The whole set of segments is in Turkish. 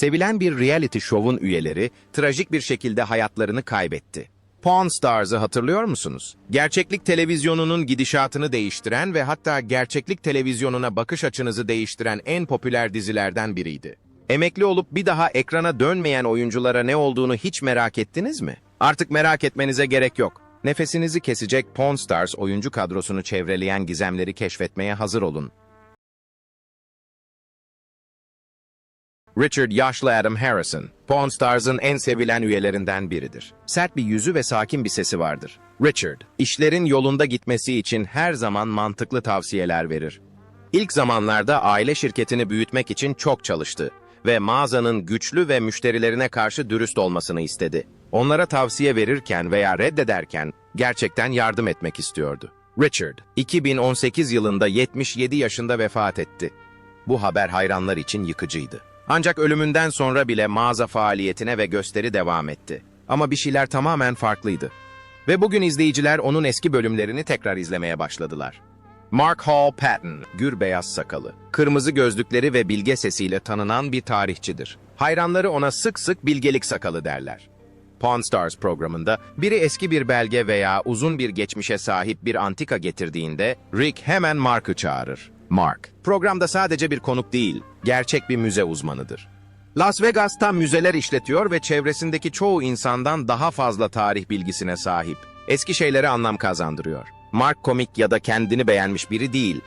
sevilen bir reality şovun üyeleri trajik bir şekilde hayatlarını kaybetti. Pawn Stars'ı hatırlıyor musunuz? Gerçeklik televizyonunun gidişatını değiştiren ve hatta gerçeklik televizyonuna bakış açınızı değiştiren en popüler dizilerden biriydi. Emekli olup bir daha ekrana dönmeyen oyunculara ne olduğunu hiç merak ettiniz mi? Artık merak etmenize gerek yok. Nefesinizi kesecek Pawn Stars oyuncu kadrosunu çevreleyen gizemleri keşfetmeye hazır olun. Richard yaşlı Adam Harrison, Pawn Stars'ın en sevilen üyelerinden biridir. Sert bir yüzü ve sakin bir sesi vardır. Richard, işlerin yolunda gitmesi için her zaman mantıklı tavsiyeler verir. İlk zamanlarda aile şirketini büyütmek için çok çalıştı ve mağazanın güçlü ve müşterilerine karşı dürüst olmasını istedi. Onlara tavsiye verirken veya reddederken gerçekten yardım etmek istiyordu. Richard, 2018 yılında 77 yaşında vefat etti. Bu haber hayranlar için yıkıcıydı. Ancak ölümünden sonra bile mağaza faaliyetine ve gösteri devam etti. Ama bir şeyler tamamen farklıydı. Ve bugün izleyiciler onun eski bölümlerini tekrar izlemeye başladılar. Mark Hall Patton, gür beyaz sakalı, kırmızı gözlükleri ve bilge sesiyle tanınan bir tarihçidir. Hayranları ona sık sık bilgelik sakalı derler. Pawn Stars programında biri eski bir belge veya uzun bir geçmişe sahip bir antika getirdiğinde Rick hemen Mark'ı çağırır. Mark, programda sadece bir konuk değil, gerçek bir müze uzmanıdır. Las Vegas'ta müzeler işletiyor ve çevresindeki çoğu insandan daha fazla tarih bilgisine sahip. Eski şeylere anlam kazandırıyor. Mark komik ya da kendini beğenmiş biri değil.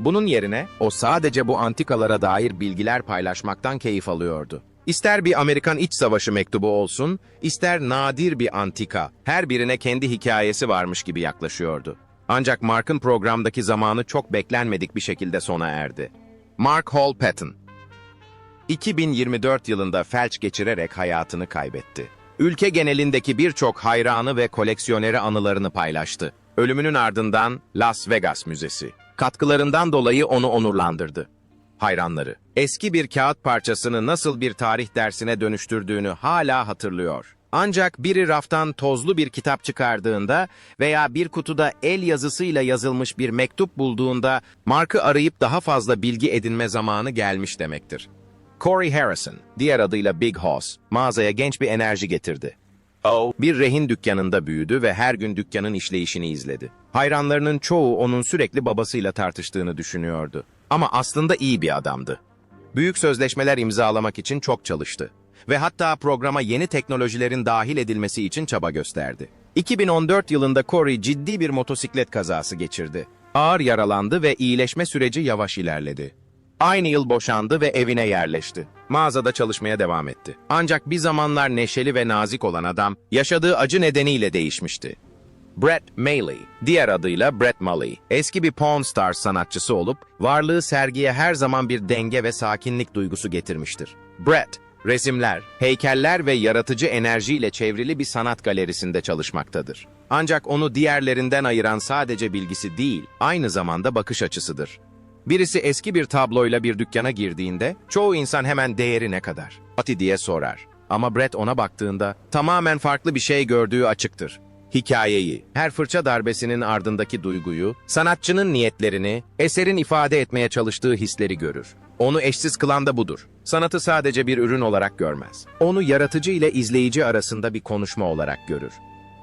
Bunun yerine o sadece bu antikalara dair bilgiler paylaşmaktan keyif alıyordu. İster bir Amerikan İç Savaşı mektubu olsun, ister nadir bir antika, her birine kendi hikayesi varmış gibi yaklaşıyordu. Ancak Mark'ın programdaki zamanı çok beklenmedik bir şekilde sona erdi. Mark Hall Patton 2024 yılında felç geçirerek hayatını kaybetti. Ülke genelindeki birçok hayranı ve koleksiyoneri anılarını paylaştı. Ölümünün ardından Las Vegas Müzesi. Katkılarından dolayı onu onurlandırdı. Hayranları, eski bir kağıt parçasını nasıl bir tarih dersine dönüştürdüğünü hala hatırlıyor. Ancak biri raftan tozlu bir kitap çıkardığında veya bir kutuda el yazısıyla yazılmış bir mektup bulduğunda Mark'ı arayıp daha fazla bilgi edinme zamanı gelmiş demektir. Corey Harrison, diğer adıyla Big Hoss, mağazaya genç bir enerji getirdi. O, bir rehin dükkanında büyüdü ve her gün dükkanın işleyişini izledi. Hayranlarının çoğu onun sürekli babasıyla tartıştığını düşünüyordu. Ama aslında iyi bir adamdı. Büyük sözleşmeler imzalamak için çok çalıştı ve hatta programa yeni teknolojilerin dahil edilmesi için çaba gösterdi. 2014 yılında Corey ciddi bir motosiklet kazası geçirdi. Ağır yaralandı ve iyileşme süreci yavaş ilerledi. Aynı yıl boşandı ve evine yerleşti. Mağazada çalışmaya devam etti. Ancak bir zamanlar neşeli ve nazik olan adam yaşadığı acı nedeniyle değişmişti. Brett Mailey, diğer adıyla Brett Mully, eski bir Pawn Stars sanatçısı olup varlığı sergiye her zaman bir denge ve sakinlik duygusu getirmiştir. Brett, resimler, heykeller ve yaratıcı enerjiyle çevrili bir sanat galerisinde çalışmaktadır. Ancak onu diğerlerinden ayıran sadece bilgisi değil, aynı zamanda bakış açısıdır. Birisi eski bir tabloyla bir dükkana girdiğinde çoğu insan hemen değeri ne kadar? Ati diye sorar. Ama Brett ona baktığında tamamen farklı bir şey gördüğü açıktır. Hikayeyi, her fırça darbesinin ardındaki duyguyu, sanatçının niyetlerini, eserin ifade etmeye çalıştığı hisleri görür. Onu eşsiz kılan da budur. Sanatı sadece bir ürün olarak görmez. Onu yaratıcı ile izleyici arasında bir konuşma olarak görür.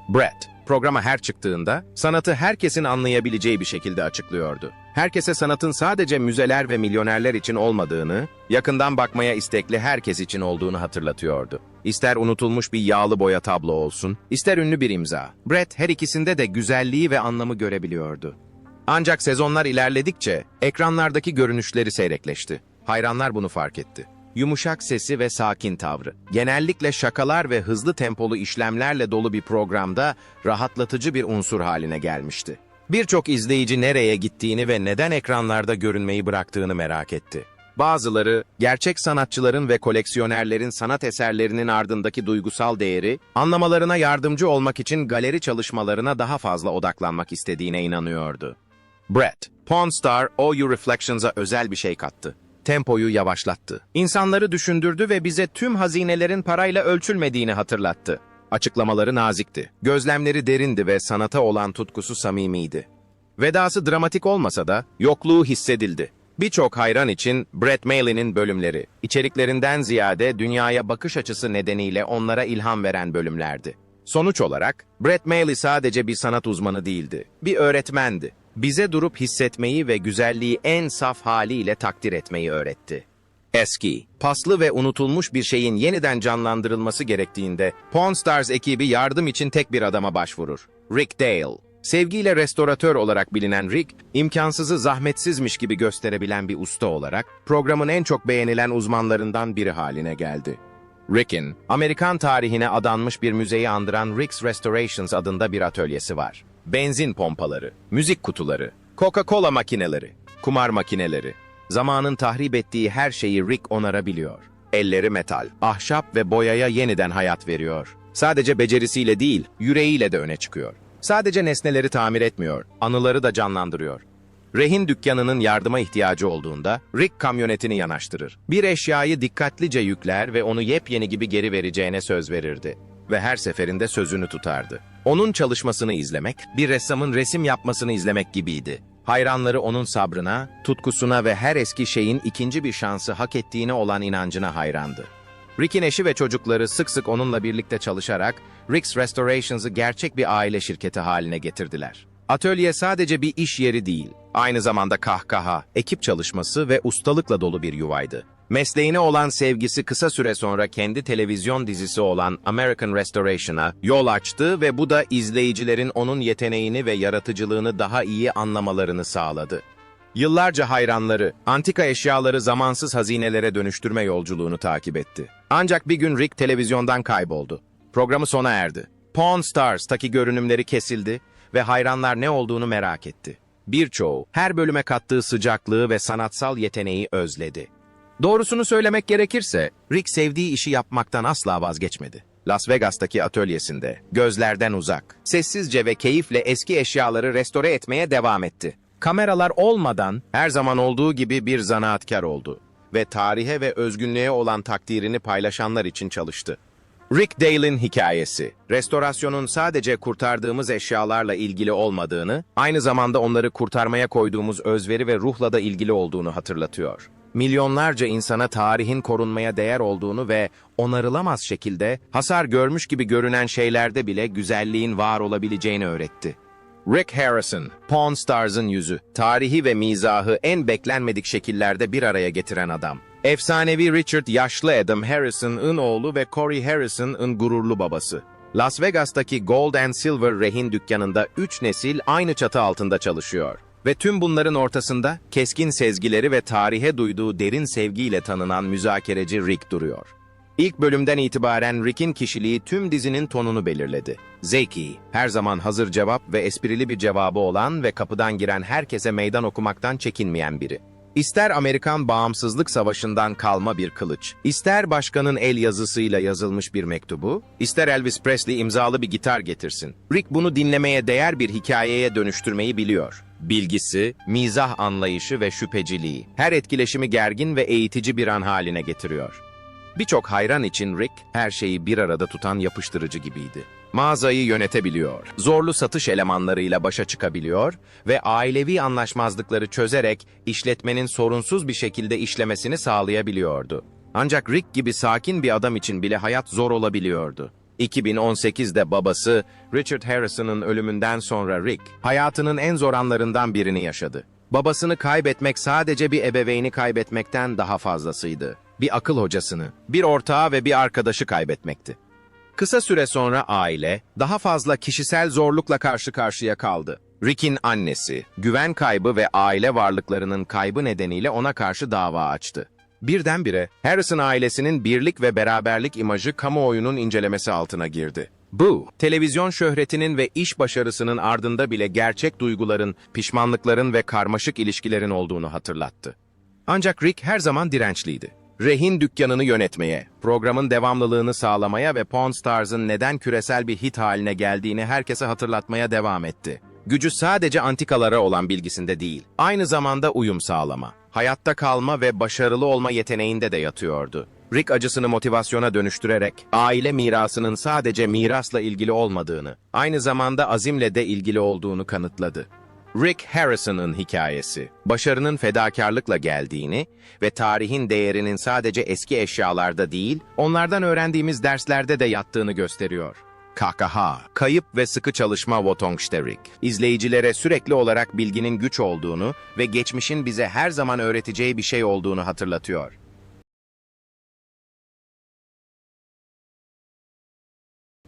Brett, programa her çıktığında sanatı herkesin anlayabileceği bir şekilde açıklıyordu. Herkese sanatın sadece müzeler ve milyonerler için olmadığını, yakından bakmaya istekli herkes için olduğunu hatırlatıyordu. İster unutulmuş bir yağlı boya tablo olsun, ister ünlü bir imza. Brett her ikisinde de güzelliği ve anlamı görebiliyordu. Ancak sezonlar ilerledikçe ekranlardaki görünüşleri seyrekleşti. Hayranlar bunu fark etti. Yumuşak sesi ve sakin tavrı. Genellikle şakalar ve hızlı tempolu işlemlerle dolu bir programda rahatlatıcı bir unsur haline gelmişti. Birçok izleyici nereye gittiğini ve neden ekranlarda görünmeyi bıraktığını merak etti. Bazıları, gerçek sanatçıların ve koleksiyonerlerin sanat eserlerinin ardındaki duygusal değeri, anlamalarına yardımcı olmak için galeri çalışmalarına daha fazla odaklanmak istediğine inanıyordu. Brett, Pawn Star OU Reflections'a özel bir şey kattı. Tempoyu yavaşlattı. İnsanları düşündürdü ve bize tüm hazinelerin parayla ölçülmediğini hatırlattı. Açıklamaları nazikti. Gözlemleri derindi ve sanata olan tutkusu samimiydi. Vedası dramatik olmasa da yokluğu hissedildi. Birçok hayran için Brett Mailey'nin bölümleri, içeriklerinden ziyade dünyaya bakış açısı nedeniyle onlara ilham veren bölümlerdi. Sonuç olarak, Brett Mailey sadece bir sanat uzmanı değildi, bir öğretmendi. Bize durup hissetmeyi ve güzelliği en saf haliyle takdir etmeyi öğretti. Eski, paslı ve unutulmuş bir şeyin yeniden canlandırılması gerektiğinde Pawn Stars ekibi yardım için tek bir adama başvurur. Rick Dale. Sevgiyle restoratör olarak bilinen Rick, imkansızı zahmetsizmiş gibi gösterebilen bir usta olarak programın en çok beğenilen uzmanlarından biri haline geldi. Rick'in, Amerikan tarihine adanmış bir müzeyi andıran Rick's Restorations adında bir atölyesi var. Benzin pompaları, müzik kutuları, Coca-Cola makineleri, kumar makineleri, zamanın tahrip ettiği her şeyi Rick onarabiliyor. Elleri metal, ahşap ve boyaya yeniden hayat veriyor. Sadece becerisiyle değil, yüreğiyle de öne çıkıyor. Sadece nesneleri tamir etmiyor, anıları da canlandırıyor. Rehin dükkanının yardıma ihtiyacı olduğunda Rick kamyonetini yanaştırır. Bir eşyayı dikkatlice yükler ve onu yepyeni gibi geri vereceğine söz verirdi. Ve her seferinde sözünü tutardı. Onun çalışmasını izlemek, bir ressamın resim yapmasını izlemek gibiydi. Hayranları onun sabrına, tutkusuna ve her eski şeyin ikinci bir şansı hak ettiğine olan inancına hayrandı. Rick'in eşi ve çocukları sık sık onunla birlikte çalışarak Rick's Restorations'ı gerçek bir aile şirketi haline getirdiler. Atölye sadece bir iş yeri değil, aynı zamanda kahkaha, ekip çalışması ve ustalıkla dolu bir yuvaydı. Mesleğine olan sevgisi kısa süre sonra kendi televizyon dizisi olan American Restoration'a yol açtı ve bu da izleyicilerin onun yeteneğini ve yaratıcılığını daha iyi anlamalarını sağladı. Yıllarca hayranları, antika eşyaları zamansız hazinelere dönüştürme yolculuğunu takip etti. Ancak bir gün Rick televizyondan kayboldu. Programı sona erdi. Pawn Stars'taki görünümleri kesildi ve hayranlar ne olduğunu merak etti. Birçoğu her bölüme kattığı sıcaklığı ve sanatsal yeteneği özledi. Doğrusunu söylemek gerekirse, Rick sevdiği işi yapmaktan asla vazgeçmedi. Las Vegas'taki atölyesinde, gözlerden uzak, sessizce ve keyifle eski eşyaları restore etmeye devam etti. Kameralar olmadan her zaman olduğu gibi bir zanaatkar oldu ve tarihe ve özgünlüğe olan takdirini paylaşanlar için çalıştı. Rick Dale'in hikayesi, restorasyonun sadece kurtardığımız eşyalarla ilgili olmadığını, aynı zamanda onları kurtarmaya koyduğumuz özveri ve ruhla da ilgili olduğunu hatırlatıyor. Milyonlarca insana tarihin korunmaya değer olduğunu ve onarılamaz şekilde hasar görmüş gibi görünen şeylerde bile güzelliğin var olabileceğini öğretti. Rick Harrison, Pawn Stars'ın yüzü, tarihi ve mizahı en beklenmedik şekillerde bir araya getiren adam. Efsanevi Richard yaşlı Adam Harrison'ın oğlu ve Corey Harrison'ın gururlu babası. Las Vegas'taki Gold and Silver rehin dükkanında üç nesil aynı çatı altında çalışıyor. Ve tüm bunların ortasında keskin sezgileri ve tarihe duyduğu derin sevgiyle tanınan müzakereci Rick duruyor. İlk bölümden itibaren Rick'in kişiliği tüm dizinin tonunu belirledi. Zeki, her zaman hazır cevap ve esprili bir cevabı olan ve kapıdan giren herkese meydan okumaktan çekinmeyen biri. İster Amerikan Bağımsızlık Savaşı'ndan kalma bir kılıç, ister başkanın el yazısıyla yazılmış bir mektubu, ister Elvis Presley imzalı bir gitar getirsin. Rick bunu dinlemeye değer bir hikayeye dönüştürmeyi biliyor. Bilgisi, mizah anlayışı ve şüpheciliği, her etkileşimi gergin ve eğitici bir an haline getiriyor. Birçok hayran için Rick, her şeyi bir arada tutan yapıştırıcı gibiydi. Mağazayı yönetebiliyor, zorlu satış elemanlarıyla başa çıkabiliyor ve ailevi anlaşmazlıkları çözerek işletmenin sorunsuz bir şekilde işlemesini sağlayabiliyordu. Ancak Rick gibi sakin bir adam için bile hayat zor olabiliyordu. 2018'de babası Richard Harrison'ın ölümünden sonra Rick, hayatının en zor anlarından birini yaşadı. Babasını kaybetmek sadece bir ebeveyni kaybetmekten daha fazlasıydı. Bir akıl hocasını, bir ortağı ve bir arkadaşı kaybetmekti. Kısa süre sonra aile, daha fazla kişisel zorlukla karşı karşıya kaldı. Rick'in annesi, güven kaybı ve aile varlıklarının kaybı nedeniyle ona karşı dava açtı. Birdenbire Harrison ailesinin birlik ve beraberlik imajı kamuoyunun incelemesi altına girdi. Bu, televizyon şöhretinin ve iş başarısının ardında bile gerçek duyguların, pişmanlıkların ve karmaşık ilişkilerin olduğunu hatırlattı. Ancak Rick her zaman dirençliydi. Rehin dükkanını yönetmeye, programın devamlılığını sağlamaya ve Pawn Stars'ın neden küresel bir hit haline geldiğini herkese hatırlatmaya devam etti. Gücü sadece antikalara olan bilgisinde değil, aynı zamanda uyum sağlama, hayatta kalma ve başarılı olma yeteneğinde de yatıyordu. Rick acısını motivasyona dönüştürerek, aile mirasının sadece mirasla ilgili olmadığını, aynı zamanda azimle de ilgili olduğunu kanıtladı. Rick Harrison'ın hikayesi, başarının fedakarlıkla geldiğini ve tarihin değerinin sadece eski eşyalarda değil, onlardan öğrendiğimiz derslerde de yattığını gösteriyor. Kakaha, kayıp ve sıkı çalışma Wotongsterik, izleyicilere sürekli olarak bilginin güç olduğunu ve geçmişin bize her zaman öğreteceği bir şey olduğunu hatırlatıyor.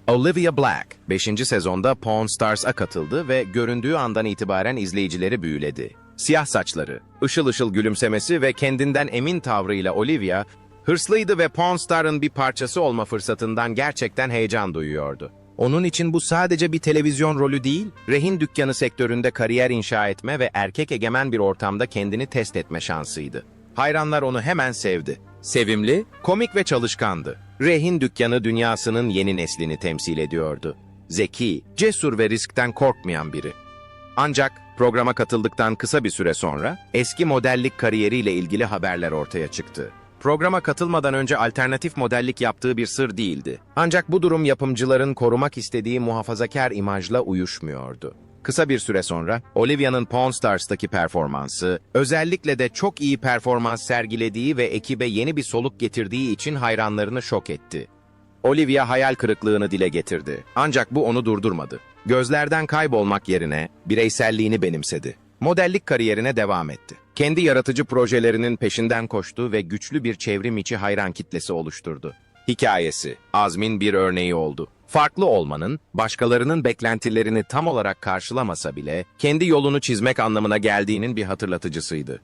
Olivia Black, 5. sezonda Pawn Stars'a katıldı ve göründüğü andan itibaren izleyicileri büyüledi. Siyah saçları, ışıl ışıl gülümsemesi ve kendinden emin tavrıyla Olivia, hırslıydı ve Pawn Star'ın bir parçası olma fırsatından gerçekten heyecan duyuyordu. Onun için bu sadece bir televizyon rolü değil, rehin dükkanı sektöründe kariyer inşa etme ve erkek egemen bir ortamda kendini test etme şansıydı. Hayranlar onu hemen sevdi. Sevimli, komik ve çalışkandı. Rehin dükkanı dünyasının yeni neslini temsil ediyordu. Zeki, cesur ve riskten korkmayan biri. Ancak programa katıldıktan kısa bir süre sonra eski modellik kariyeriyle ilgili haberler ortaya çıktı. Programa katılmadan önce alternatif modellik yaptığı bir sır değildi. Ancak bu durum yapımcıların korumak istediği muhafazakar imajla uyuşmuyordu. Kısa bir süre sonra Olivia'nın Pawn Stars'taki performansı, özellikle de çok iyi performans sergilediği ve ekibe yeni bir soluk getirdiği için hayranlarını şok etti. Olivia hayal kırıklığını dile getirdi. Ancak bu onu durdurmadı. Gözlerden kaybolmak yerine bireyselliğini benimsedi. Modellik kariyerine devam etti. Kendi yaratıcı projelerinin peşinden koştu ve güçlü bir çevrim içi hayran kitlesi oluşturdu. Hikayesi, Azmin bir örneği oldu. Farklı olmanın, başkalarının beklentilerini tam olarak karşılamasa bile, kendi yolunu çizmek anlamına geldiğinin bir hatırlatıcısıydı.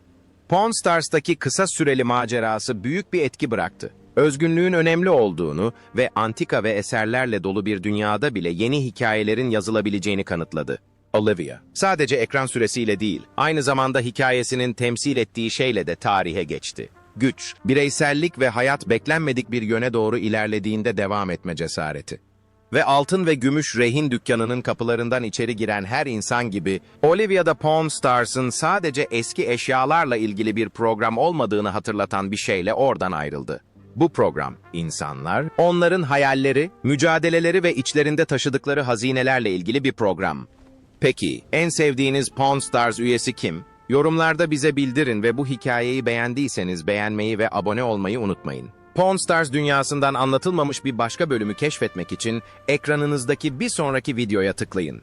Pawn Stars'taki kısa süreli macerası büyük bir etki bıraktı. Özgünlüğün önemli olduğunu ve antika ve eserlerle dolu bir dünyada bile yeni hikayelerin yazılabileceğini kanıtladı. Olivia, sadece ekran süresiyle değil, aynı zamanda hikayesinin temsil ettiği şeyle de tarihe geçti. Güç, bireysellik ve hayat beklenmedik bir yöne doğru ilerlediğinde devam etme cesareti. Ve altın ve gümüş rehin dükkanının kapılarından içeri giren her insan gibi, Olivia'da Pawn Stars'ın sadece eski eşyalarla ilgili bir program olmadığını hatırlatan bir şeyle oradan ayrıldı. Bu program, insanlar, onların hayalleri, mücadeleleri ve içlerinde taşıdıkları hazinelerle ilgili bir program. Peki, en sevdiğiniz Pawn Stars üyesi kim? Yorumlarda bize bildirin ve bu hikayeyi beğendiyseniz beğenmeyi ve abone olmayı unutmayın. Pawn Stars dünyasından anlatılmamış bir başka bölümü keşfetmek için ekranınızdaki bir sonraki videoya tıklayın.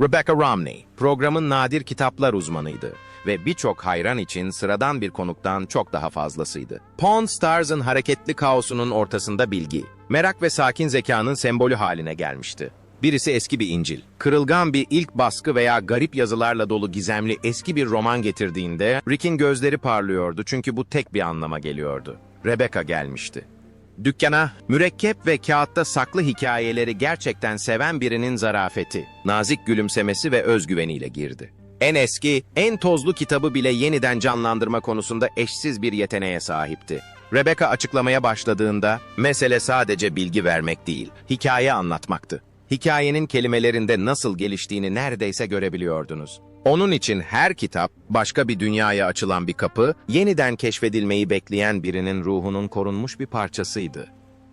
Rebecca Romney, programın nadir kitaplar uzmanıydı ve birçok hayran için sıradan bir konuktan çok daha fazlasıydı. Pawn Stars'ın hareketli kaosunun ortasında bilgi, merak ve sakin zekanın sembolü haline gelmişti. Birisi eski bir İncil, kırılgan bir ilk baskı veya garip yazılarla dolu gizemli eski bir roman getirdiğinde Rick'in gözleri parlıyordu çünkü bu tek bir anlama geliyordu. Rebecca gelmişti. Dükkana, mürekkep ve kağıtta saklı hikayeleri gerçekten seven birinin zarafeti, nazik gülümsemesi ve özgüveniyle girdi. En eski, en tozlu kitabı bile yeniden canlandırma konusunda eşsiz bir yeteneğe sahipti. Rebecca açıklamaya başladığında, mesele sadece bilgi vermek değil, hikaye anlatmaktı. Hikayenin kelimelerinde nasıl geliştiğini neredeyse görebiliyordunuz. Onun için her kitap, başka bir dünyaya açılan bir kapı, yeniden keşfedilmeyi bekleyen birinin ruhunun korunmuş bir parçasıydı.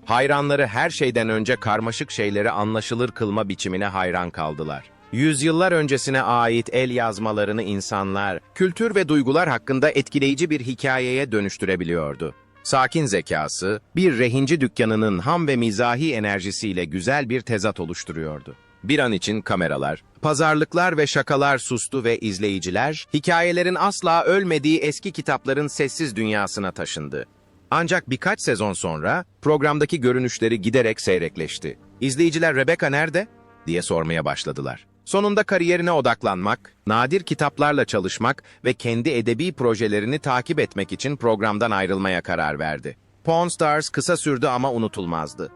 Hayranları her şeyden önce karmaşık şeyleri anlaşılır kılma biçimine hayran kaldılar. Yüzyıllar öncesine ait el yazmalarını insanlar, kültür ve duygular hakkında etkileyici bir hikayeye dönüştürebiliyordu. Sakin zekası, bir rehinci dükkanının ham ve mizahi enerjisiyle güzel bir tezat oluşturuyordu. Bir an için kameralar, pazarlıklar ve şakalar sustu ve izleyiciler, hikayelerin asla ölmediği eski kitapların sessiz dünyasına taşındı. Ancak birkaç sezon sonra programdaki görünüşleri giderek seyrekleşti. İzleyiciler Rebecca nerede? diye sormaya başladılar. Sonunda kariyerine odaklanmak, nadir kitaplarla çalışmak ve kendi edebi projelerini takip etmek için programdan ayrılmaya karar verdi. Pawn Stars kısa sürdü ama unutulmazdı.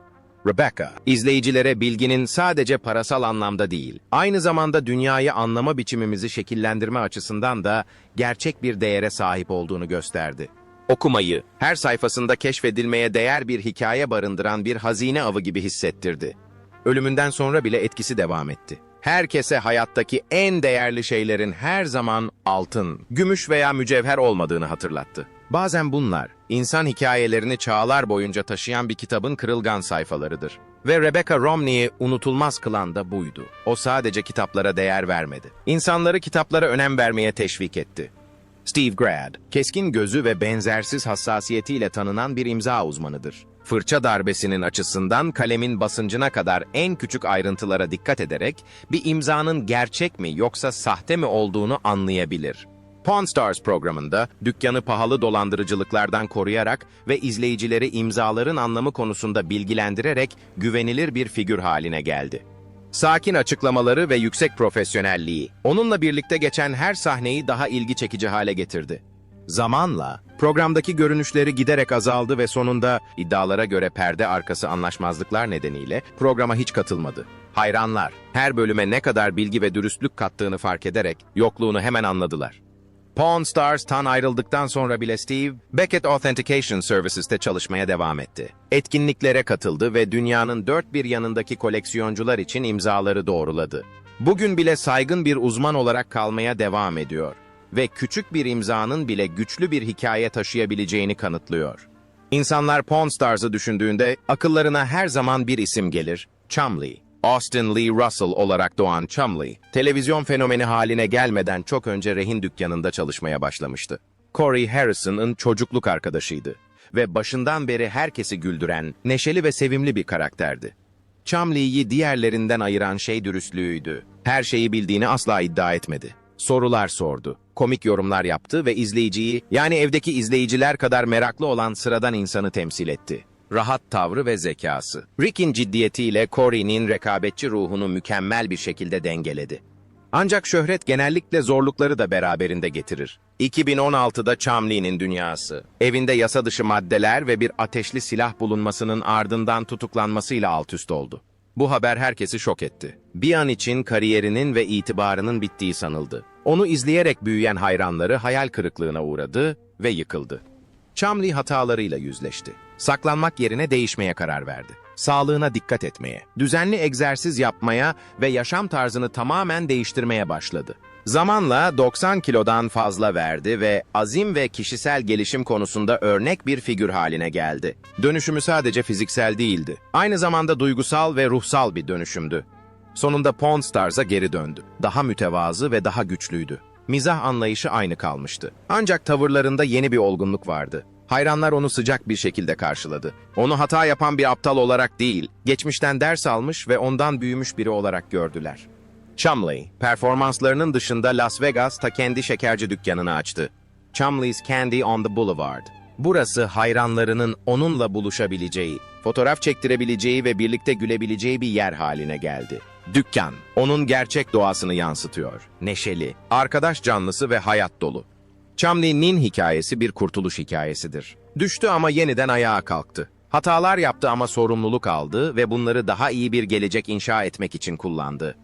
Rebecca, izleyicilere bilginin sadece parasal anlamda değil, aynı zamanda dünyayı anlama biçimimizi şekillendirme açısından da gerçek bir değere sahip olduğunu gösterdi. Okumayı, her sayfasında keşfedilmeye değer bir hikaye barındıran bir hazine avı gibi hissettirdi. Ölümünden sonra bile etkisi devam etti. Herkese hayattaki en değerli şeylerin her zaman altın, gümüş veya mücevher olmadığını hatırlattı. Bazen bunlar, insan hikayelerini çağlar boyunca taşıyan bir kitabın kırılgan sayfalarıdır. Ve Rebecca Romney'i unutulmaz kılan da buydu. O sadece kitaplara değer vermedi. İnsanları kitaplara önem vermeye teşvik etti. Steve Grad, keskin gözü ve benzersiz hassasiyetiyle tanınan bir imza uzmanıdır. Fırça darbesinin açısından kalemin basıncına kadar en küçük ayrıntılara dikkat ederek bir imzanın gerçek mi yoksa sahte mi olduğunu anlayabilir. Pawn Stars programında dükkanı pahalı dolandırıcılıklardan koruyarak ve izleyicileri imzaların anlamı konusunda bilgilendirerek güvenilir bir figür haline geldi. Sakin açıklamaları ve yüksek profesyonelliği, onunla birlikte geçen her sahneyi daha ilgi çekici hale getirdi. Zamanla, programdaki görünüşleri giderek azaldı ve sonunda iddialara göre perde arkası anlaşmazlıklar nedeniyle programa hiç katılmadı. Hayranlar, her bölüme ne kadar bilgi ve dürüstlük kattığını fark ederek yokluğunu hemen anladılar. Pawn Stars'tan ayrıldıktan sonra bile Steve, Beckett Authentication Services'te çalışmaya devam etti. Etkinliklere katıldı ve dünyanın dört bir yanındaki koleksiyoncular için imzaları doğruladı. Bugün bile saygın bir uzman olarak kalmaya devam ediyor ve küçük bir imzanın bile güçlü bir hikaye taşıyabileceğini kanıtlıyor. İnsanlar Pawn Stars'ı düşündüğünde akıllarına her zaman bir isim gelir, Chumley. Austin Lee Russell olarak doğan Chumley, televizyon fenomeni haline gelmeden çok önce rehin dükkanında çalışmaya başlamıştı. Corey Harrison'ın çocukluk arkadaşıydı ve başından beri herkesi güldüren, neşeli ve sevimli bir karakterdi. Chumley'i diğerlerinden ayıran şey dürüstlüğüydü. Her şeyi bildiğini asla iddia etmedi. Sorular sordu, komik yorumlar yaptı ve izleyiciyi, yani evdeki izleyiciler kadar meraklı olan sıradan insanı temsil etti rahat tavrı ve zekası. Rick'in ciddiyetiyle Corey'nin rekabetçi ruhunu mükemmel bir şekilde dengeledi. Ancak şöhret genellikle zorlukları da beraberinde getirir. 2016'da Chumley'nin dünyası, evinde yasa dışı maddeler ve bir ateşli silah bulunmasının ardından tutuklanmasıyla alt üst oldu. Bu haber herkesi şok etti. Bir an için kariyerinin ve itibarının bittiği sanıldı. Onu izleyerek büyüyen hayranları hayal kırıklığına uğradı ve yıkıldı. Chumley hatalarıyla yüzleşti. Saklanmak yerine değişmeye karar verdi. Sağlığına dikkat etmeye, düzenli egzersiz yapmaya ve yaşam tarzını tamamen değiştirmeye başladı. Zamanla 90 kilodan fazla verdi ve azim ve kişisel gelişim konusunda örnek bir figür haline geldi. Dönüşümü sadece fiziksel değildi. Aynı zamanda duygusal ve ruhsal bir dönüşümdü. Sonunda Pawn Stars'a geri döndü. Daha mütevazı ve daha güçlüydü. Mizah anlayışı aynı kalmıştı. Ancak tavırlarında yeni bir olgunluk vardı. Hayranlar onu sıcak bir şekilde karşıladı. Onu hata yapan bir aptal olarak değil, geçmişten ders almış ve ondan büyümüş biri olarak gördüler. Chumley, performanslarının dışında Las Vegas'ta kendi şekerci dükkanını açtı. Chumley's Candy on the Boulevard. Burası hayranlarının onunla buluşabileceği, fotoğraf çektirebileceği ve birlikte gülebileceği bir yer haline geldi. Dükkan, onun gerçek doğasını yansıtıyor. Neşeli, arkadaş canlısı ve hayat dolu. Chumley'nin hikayesi bir kurtuluş hikayesidir. Düştü ama yeniden ayağa kalktı. Hatalar yaptı ama sorumluluk aldı ve bunları daha iyi bir gelecek inşa etmek için kullandı.